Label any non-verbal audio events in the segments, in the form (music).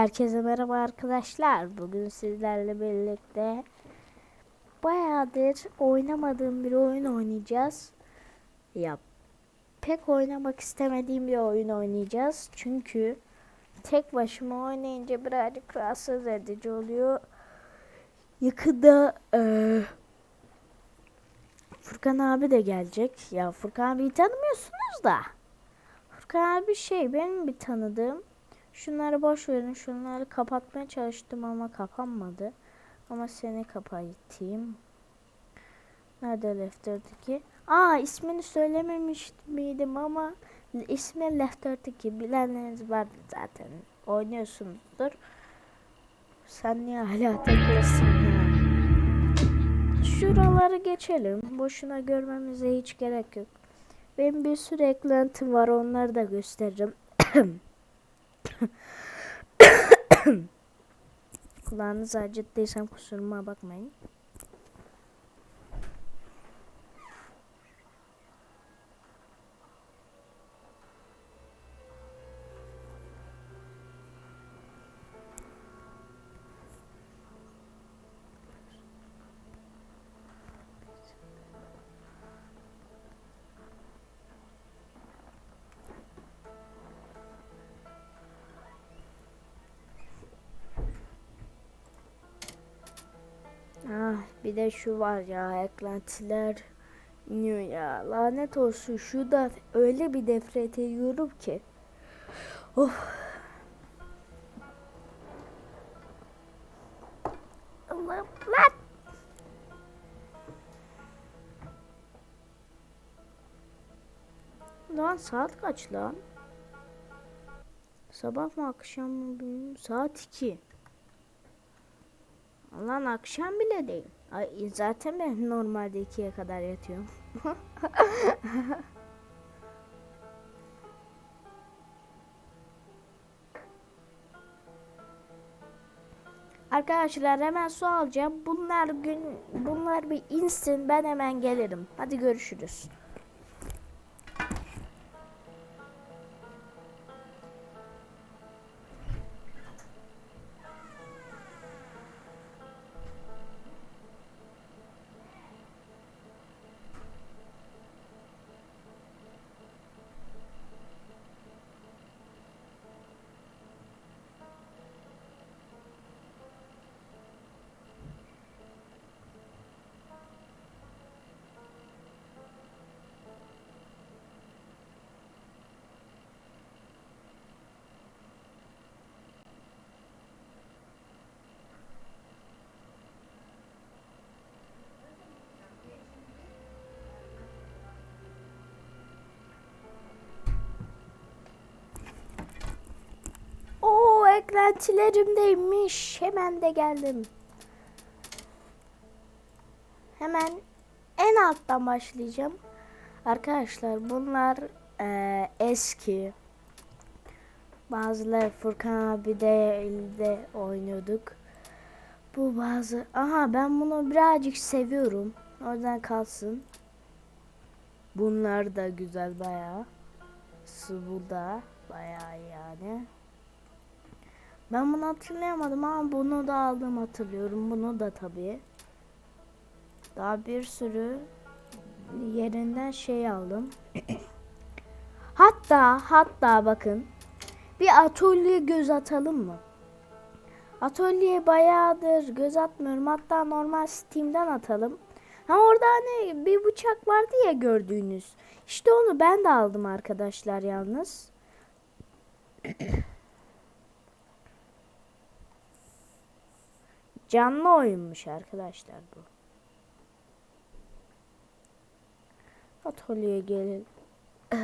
Herkese merhaba arkadaşlar. Bugün sizlerle birlikte bayağıdır oynamadığım bir oyun oynayacağız. Ya pek oynamak istemediğim bir oyun oynayacağız. Çünkü tek başıma oynayınca birazcık rahatsız edici oluyor. Yakında eee, Furkan abi de gelecek. Ya Furkan abiyi tanımıyorsunuz da. Furkan abi şey benim bir tanıdığım. Şunları boş verin. Şunları kapatmaya çalıştım ama kapanmadı. Ama seni kapatayım. Nerede Lefter'deki? Aa ismini söylememiş miydim ama ismi Lefter'deki bilenleriniz vardı zaten. Oynuyorsunuzdur. Sen niye hala takılısın ya? Şuraları geçelim. Boşuna görmemize hiç gerek yok. Benim bir sürü eklentim var. Onları da gösteririm. (clears throat) (coughs) Kulağınızı acıttıysam kusuruma bakmayın. Bir de şu var ya eklentiler iniyor ya. Lanet olsun şu da öyle bir nefret ediyorum ki. Of. Lan. Lan saat kaç lan? Sabah mı akşam mı bilmiyorum. Saat 2. Lan akşam bile değil. Ay, zaten ben normalde ikiye kadar yatıyorum. (laughs) Arkadaşlar hemen su alacağım. Bunlar gün bunlar bir insin ben hemen gelirim. Hadi görüşürüz. Oo eklentilerimdeymiş. Hemen de geldim. Hemen en alttan başlayacağım. Arkadaşlar bunlar eee, eski. Bazıları Furkan abi de elde oynuyorduk. Bu bazı... Aha ben bunu birazcık seviyorum. O yüzden kalsın. Bunlar da güzel bayağı. Sıvı da bayağı yani. Ben bunu hatırlayamadım ama bunu da aldım hatırlıyorum. Bunu da tabii. Daha bir sürü yerinden şey aldım. (coughs) hatta hatta bakın bir atölye göz atalım mı? Atölye bayağıdır göz atmıyorum. Hatta normal Steam'den atalım. Ha orada hani bir bıçak vardı ya gördüğünüz. İşte onu ben de aldım arkadaşlar yalnız. (coughs) Canlı oyunmuş arkadaşlar bu. Atölyeye gelin. (coughs)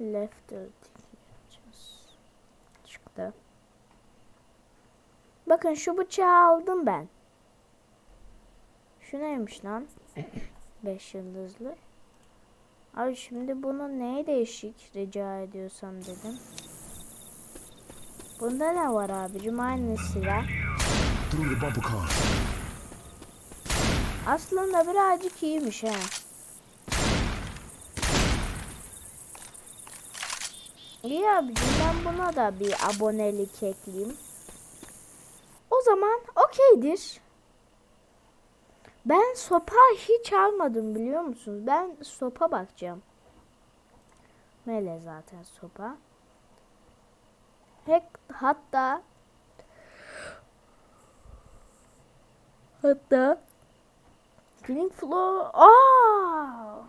Left yapacağız. Çıktı. Bakın şu bıçağı aldım ben. Şu neymiş lan? (coughs) 5 yıldızlı. Abi şimdi bunu neye değişik rica ediyorsam dedim. Bunda ne var abicim aynı silah. Aslında birazcık iyiymiş ha. İyi abicim ben buna da bir abonelik ekleyeyim. O zaman okeydir. Ben sopa hiç almadım biliyor musunuz? Ben sopa bakacağım. Mele zaten sopa. Hek, hatta hatta Killing Floor Aa!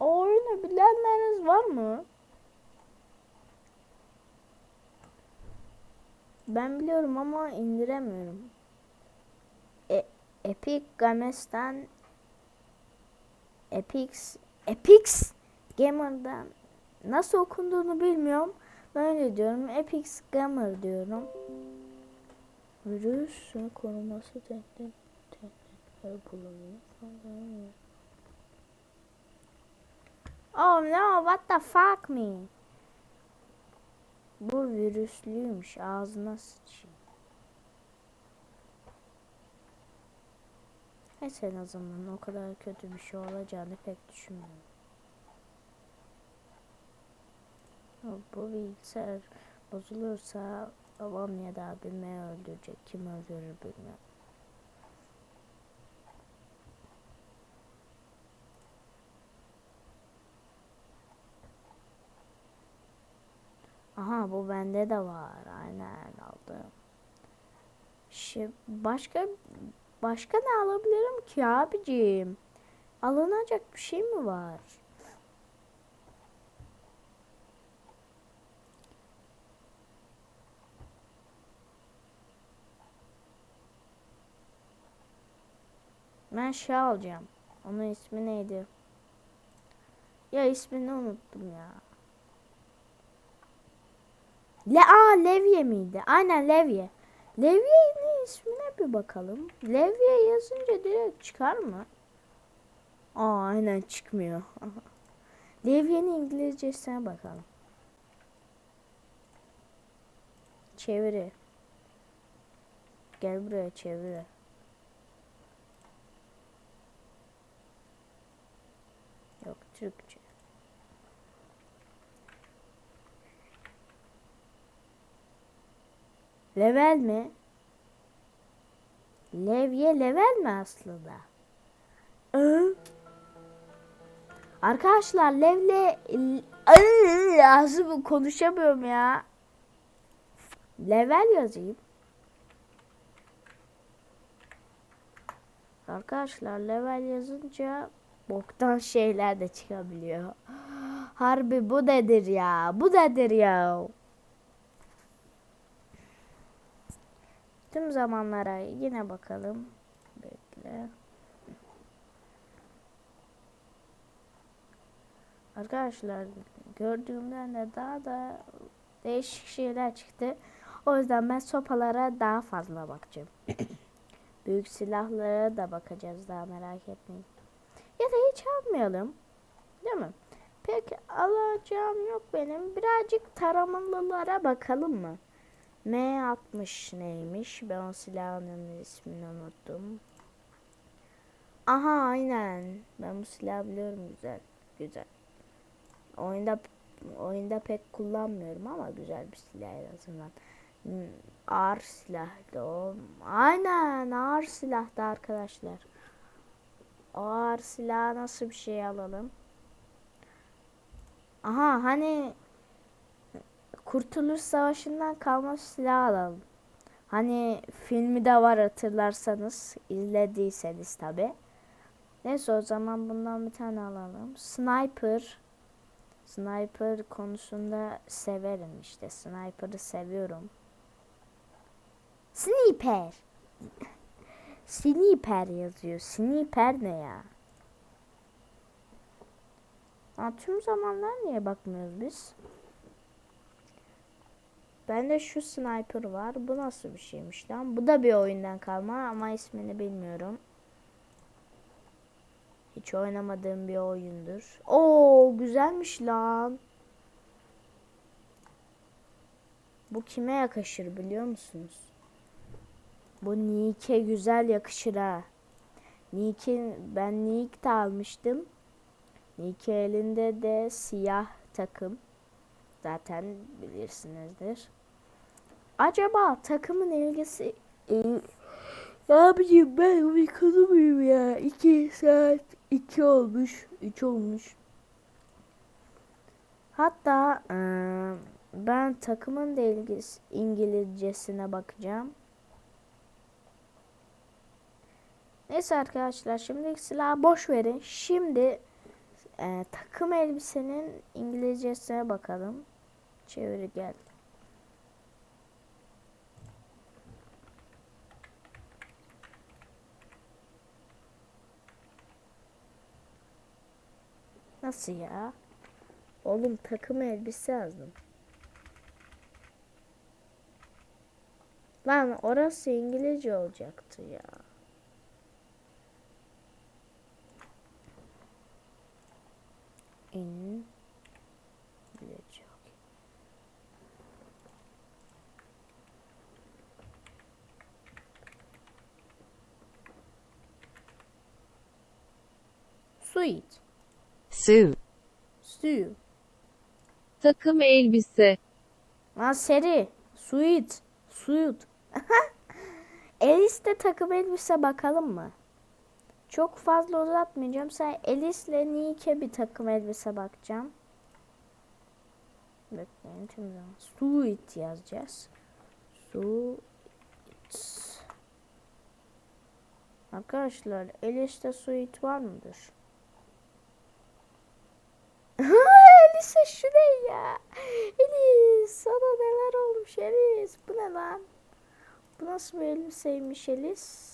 O oyunu bilenleriniz var mı? Ben biliyorum ama indiremiyorum. E, Epic Games'ten Epix Epix Gamer'dan nasıl okunduğunu bilmiyorum. Ben öyle diyorum. Epix Gamer diyorum. Virüs koruması tehdit tehditleri kullanıyor. Oh no, what the fuck me? Bu virüslüymüş. Ağzına sıçayım. Neyse en azından o kadar kötü bir şey olacağını pek düşünmüyorum. Bu bilgisayar bozulursa babam ya da abimi öldürecek. Kim öldürür bilmiyorum. Aha bu bende de var. Aynen aldım. Şimdi başka başka ne alabilirim ki abicim? Alınacak bir şey mi var? Ben şey alacağım. Onun ismi neydi? Ya ismini unuttum ya. Le Aa Levye miydi? Aynen Levye. Levye'nin ismine bir bakalım. Levye yazınca direkt çıkar mı? Aa aynen çıkmıyor. (laughs) Levye'nin İngilizcesine bakalım. Çeviri. Gel buraya çeviri. Yok Türkçe. Level mi? Levye level mi aslında? Hı? Arkadaşlar levle ağzımı konuşamıyorum ya. Level yazayım. Arkadaşlar level yazınca boktan şeyler de çıkabiliyor. (gasps) Harbi bu nedir ya? Bu nedir ya? Tüm zamanlara yine bakalım. Bekle. Arkadaşlar gördüğümden de daha da değişik şeyler çıktı. O yüzden ben sopalara daha fazla bakacağım. (coughs) Büyük silahlara da bakacağız daha merak etmeyin. Ya da hiç almayalım. Değil mi? Pek alacağım yok benim. Birazcık taramalılara bakalım mı? M60 neymiş? Ben o silahın ismini unuttum. Aha aynen. Ben bu silahı biliyorum güzel. Güzel. Oyunda oyunda pek kullanmıyorum ama güzel bir silah en azından. Hmm, Ağır silahtı o. Aynen ağır silahtı arkadaşlar. Ağır silah nasıl bir şey alalım? Aha hani Kurtuluş Savaşı'ndan kalma silah alalım. Hani filmi de var hatırlarsanız, izlediyseniz tabi. Neyse o zaman bundan bir tane alalım. Sniper. Sniper konusunda severim işte. Sniper'ı seviyorum. Sniper. (laughs) Sniper yazıyor. Sniper ne ya? Ha, tüm zamanlar niye bakmıyoruz biz? Bende şu sniper var. Bu nasıl bir şeymiş lan? Bu da bir oyundan kalma ama ismini bilmiyorum. Hiç oynamadığım bir oyundur. Oo güzelmiş lan. Bu kime yakışır biliyor musunuz? Bu Nick'e güzel yakışır ha. Nick'in ben Nick de almıştım. Nick elinde de siyah takım. Zaten bilirsinizdir. Acaba takımın ilgisi e, ne yapayım ben uykulu muyum ya? 2 saat 2 olmuş. 3 olmuş. Hatta e, ben takımın da ilgisi, İngilizcesine bakacağım. Neyse arkadaşlar şimdi silahı boş verin. Şimdi e, takım elbisenin İngilizcesine bakalım. Çeviri gel. Nasıl ya? Oğlum takım elbise yazdım. Lan orası İngilizce olacaktı ya. İngilizce. Sweet. Suit. Stew. Takım elbise. Lan seri. Sweet. Sweet. (laughs) Elis'te takım elbise bakalım mı? Çok fazla uzatmayacağım. Sen Elis'le Nike bir takım elbise bakacağım. Bekleyin şimdi. Sweet yazacağız. Sweet. Arkadaşlar Elis'te Sweet var mıdır? Elise şu ne ya? Elis sana neler olmuş Elis? Bu ne lan? Bu nasıl bir elbiseymiş Elis?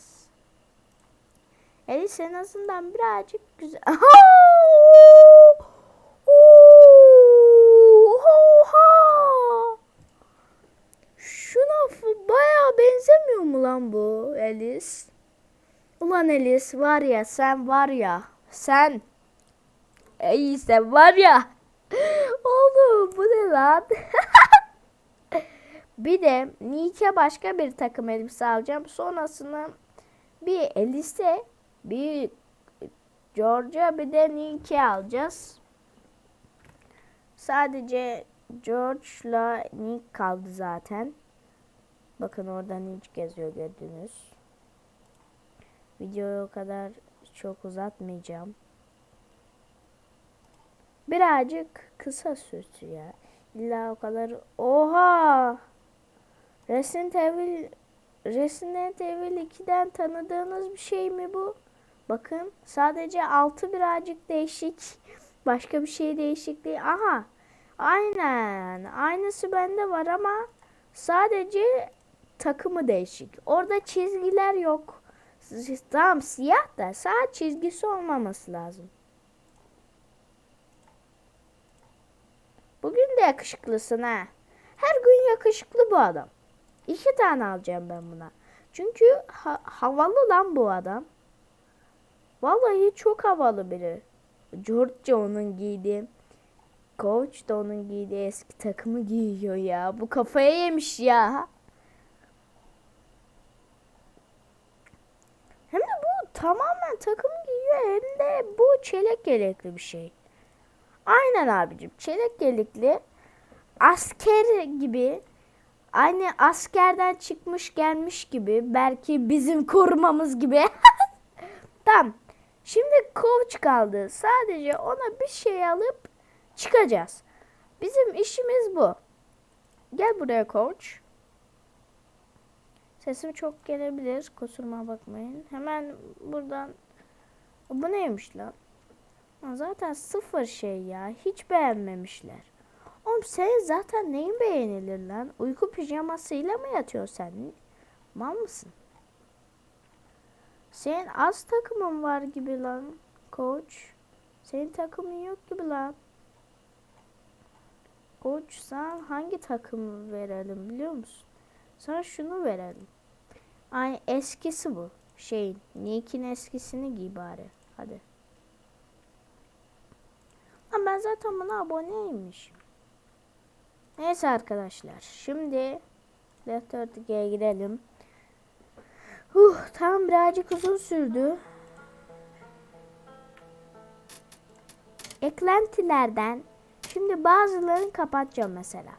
Elis en azından birazcık güzel. (laughs) Şuna bayağı benzemiyor mu lan bu Elis? Ulan Elis var ya sen var ya sen Sen var ya. Oğlum bu ne lan? (laughs) bir de Nike başka bir takım elbise alacağım. Sonrasında bir Elise, bir Georgia bir de Nike alacağız. Sadece George'la Nick kaldı zaten. Bakın orada Nick geziyor gördünüz. Videoyu o kadar çok uzatmayacağım. Birazcık kısa sürsün ya. İlla o kadar. Oha! Resident Evil Resident Evil 2'den tanıdığınız bir şey mi bu? Bakın sadece altı birazcık değişik. Başka bir şey değişik değil. Aha! Aynen. Aynısı bende var ama sadece takımı değişik. Orada çizgiler yok. Tamam siyah da sağ çizgisi olmaması lazım. Bugün de yakışıklısın ha. Her gün yakışıklı bu adam. İki tane alacağım ben buna. Çünkü ha- havalı lan bu adam. Vallahi çok havalı biri. George onun giydiği. Coach da onun giydiği eski takımı giyiyor ya. Bu kafaya yemiş ya. Hem de bu tamamen takım giyiyor hem de bu çelek yelekli bir şey. Aynen abicim. Çelik yelekli asker gibi aynı askerden çıkmış gelmiş gibi belki bizim korumamız gibi. (laughs) tamam. Şimdi koç kaldı. Sadece ona bir şey alıp çıkacağız. Bizim işimiz bu. Gel buraya koç. Sesim çok gelebilir. Kusuruma bakmayın. Hemen buradan bu neymiş lan? Zaten sıfır şey ya. Hiç beğenmemişler. Oğlum senin zaten neyin beğenilir lan? Uyku pijamasıyla mı yatıyorsun sen? Mal mısın? Senin az takımın var gibi lan koç. Senin takımın yok gibi lan. Koç sen hangi takımı verelim biliyor musun? Sana şunu verelim. Ay eskisi bu. Şeyin. Nick'in eskisini giy bari. Hadi. Ben zaten buna aboneymişim. Neyse arkadaşlar. Şimdi Left 4'e girelim. Huh, tam birazcık uzun sürdü. Eklentilerden Şimdi bazılarını kapatacağım mesela.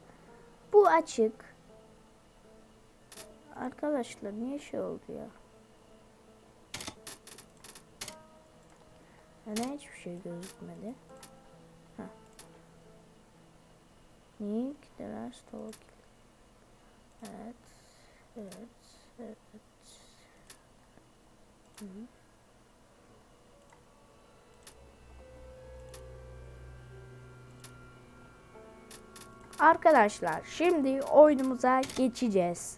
Bu açık. Arkadaşlar niye şey oldu ya? Neden hiçbir şey gözükmedi? The rest talk. Evet. Evet. Evet. Hı. Arkadaşlar şimdi oyunumuza geçeceğiz.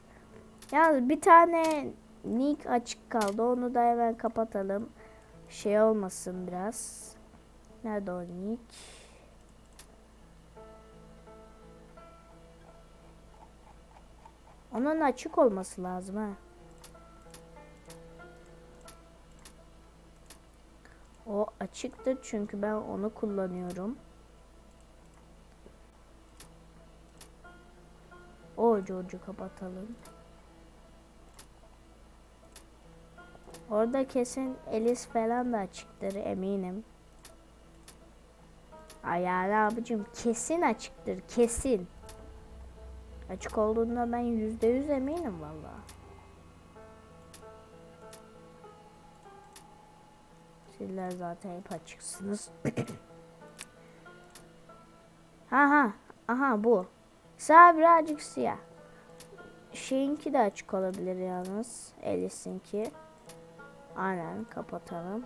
Yalnız bir tane nick açık kaldı. Onu da hemen kapatalım. Şey olmasın biraz. Nerede o nick? Onun açık olması lazım ha. O açıktır çünkü ben onu kullanıyorum. O George'u kapatalım. Orada kesin Elis falan da açıktır eminim. Ay yani abicim kesin açıktır kesin. Açık olduğunda ben yüzde yüz eminim valla. Sizler zaten hep açıksınız. (coughs) ha ha. Aha bu. Sağ birazcık siyah. Şeyinki de açık olabilir yalnız. Elis'inki. Aynen kapatalım.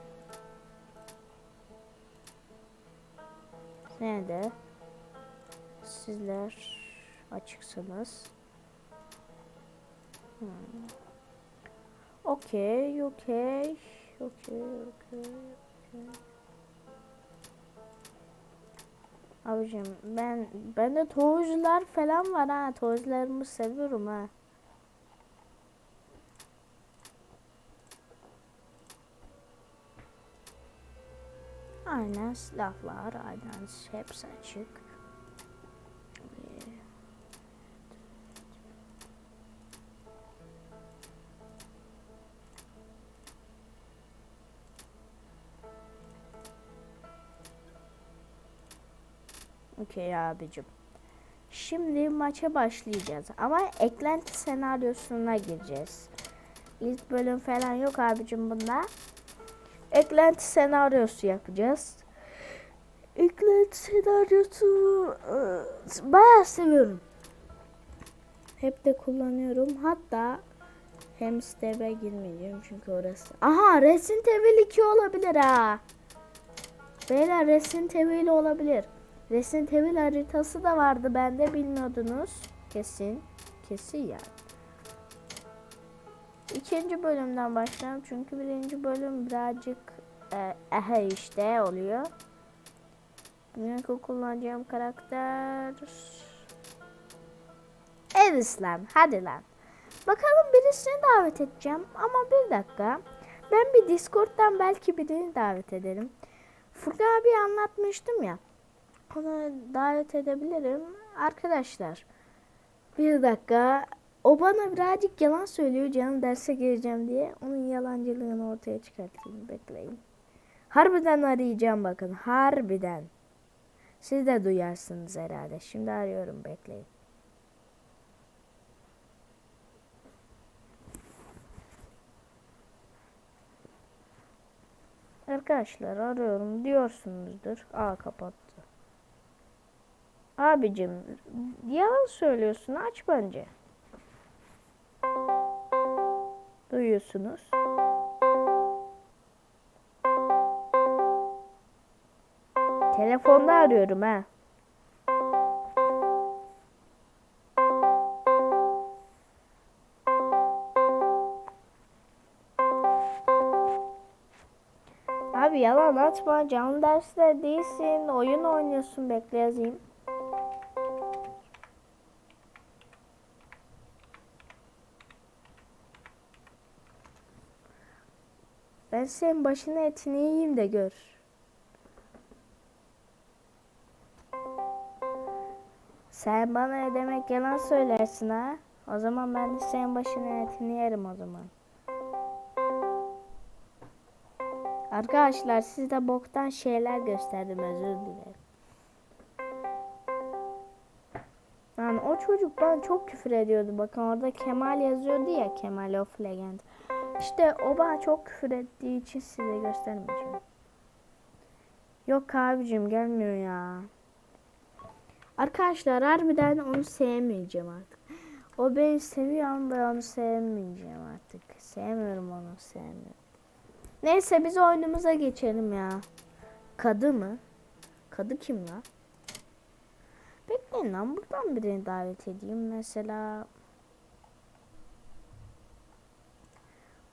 Yine de sizler açıksınız. Hmm. Okey, okey, okey, okey, okey. Abicim ben ben de toğuzlar falan var ha. Toğuzlarımı seviyorum ha. Aynen silahlar, aynen hepsi açık. Okey abicim. Şimdi maça başlayacağız ama eklenti senaryosuna gireceğiz. İlk bölüm falan yok abicim bunda. Eklenti senaryosu yapacağız. Eklenti senaryosu ıı, bayağı seviyorum. Hep de kullanıyorum. Hatta hem Steve'e girmeyeceğim çünkü orası. Aha Resident Evil 2 olabilir ha. Beyler Resident Evil olabilir. Resident Evil haritası da vardı bende bilmiyordunuz. Kesin. Kesin yani. İkinci bölümden başlayalım çünkü birinci bölüm birazcık e, ehe işte oluyor. Bugünkü kullanacağım karakter Eris lan hadi lan. Bakalım birisini davet edeceğim ama bir dakika. Ben bir Discord'dan belki birini davet ederim. Furkan abi anlatmıştım ya. Onu davet edebilirim. Arkadaşlar bir dakika. O bana birazcık yalan söylüyor canım derse gireceğim diye. Onun yalancılığını ortaya çıkartayım. Bekleyin. Harbiden arayacağım bakın. Harbiden. Siz de duyarsınız herhalde. Şimdi arıyorum bekleyin. Arkadaşlar arıyorum diyorsunuzdur. Aa kapattı. Abicim yalan söylüyorsun aç bence. Duyuyorsunuz. Telefonda arıyorum ha. Abi yalan atma. Canlı derste değilsin. Oyun oynuyorsun. Bekle yazayım. Ben senin başına etini yiyeyim de gör. Sen bana demek yalan söylersin ha? O zaman ben de senin başına etini yerim o zaman. Arkadaşlar size boktan şeyler gösterdim özür dilerim. Yani o çocuk bana çok küfür ediyordu. Bakın orada Kemal yazıyordu ya Kemal of Legend. İşte o bana çok küfür ettiği için size göstermeyeceğim. Yok abicim gelmiyor ya. Arkadaşlar harbiden onu sevmeyeceğim artık. O beni seviyor ama ben onu sevmeyeceğim artık. Sevmiyorum onu sevmiyorum. Neyse biz oyunumuza geçelim ya. Kadı mı? Kadı kim lan? Bekleyin lan buradan birini davet edeyim. Mesela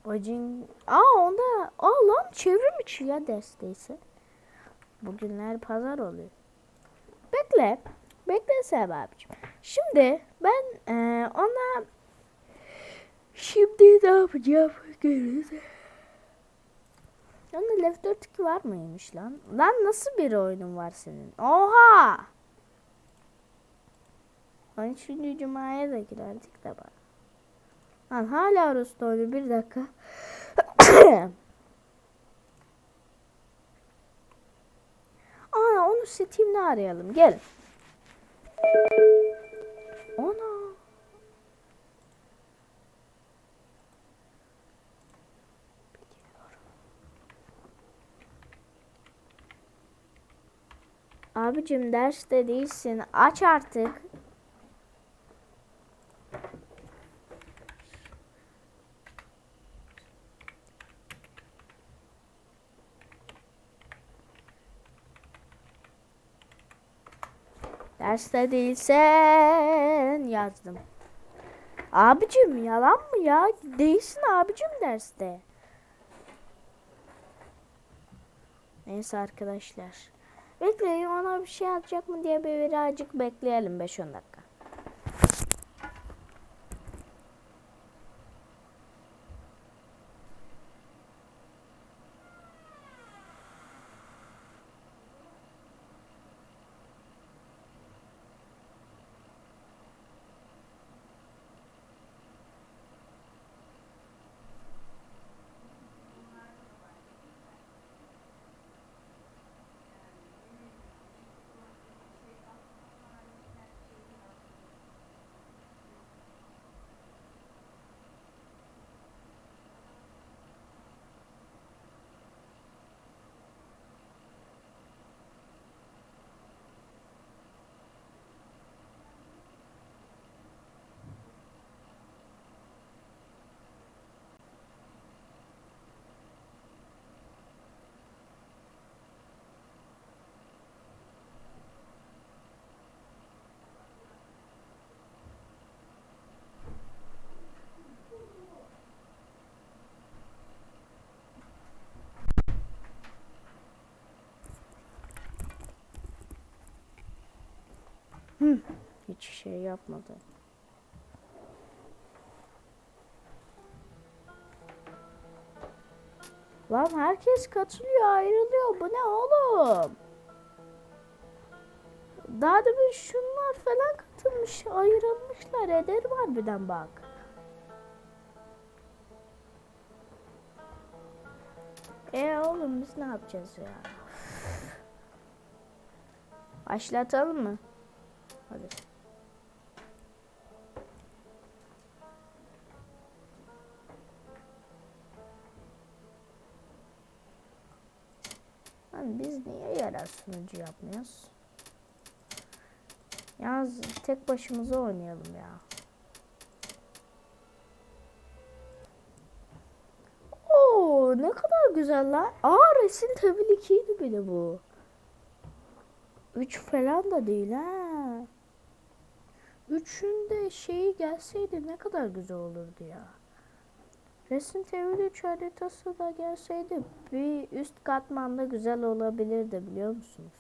Bacın... Aa onda... Aa lan çevrim içi ya desteyse. Bugünler pazar oluyor. Bekle. Bekle Sev abicim. Şimdi ben eee, ona şimdi ne yapacağım görürüz. Onda Left 4 2 var mıymış lan? Lan nasıl bir oyunun var senin? Oha! 13. Cuma'ya da girerdik de bak. Lan hala Rus'ta oynuyor. Bir dakika. (coughs) Aa onu Steam'de arayalım. Gel. Ona. Abicim derste değilsin. Aç artık. Derste değilsen yazdım. Abicim yalan mı ya? Değilsin abicim derste. Neyse arkadaşlar. Bekleyin ona bir şey yapacak mı diye bir birazcık bekleyelim 5-10 dakika. Hiç şey yapmadı. Lan herkes katılıyor ayrılıyor. Bu ne oğlum? Daha da bir şunlar falan katılmış ayrılmışlar. Eder var birden bak. E oğlum biz ne yapacağız ya? Başlatalım mı? Hadi. Lan biz niye yerel sunucu yapmıyoruz? Yalnız tek başımıza oynayalım ya. Oo ne kadar güzel lan. Aa Resident Evil 2'ydi bir de bu. 3 falan da değil ha. Üçünde şeyi gelseydi ne kadar güzel olurdu ya. Resident Evil 3 haritası da gelseydi bir üst katmanda güzel olabilirdi biliyor musunuz?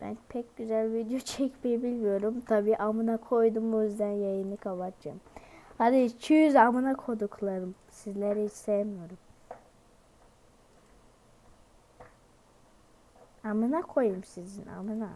Ben pek güzel video (laughs) çekmeyi bilmiyorum. Tabi amına koydum o yüzden yayını kapatacağım. Hadi çüz amına koduklarım. Sizleri hiç sevmiyorum. Amına koyayım sizin amına.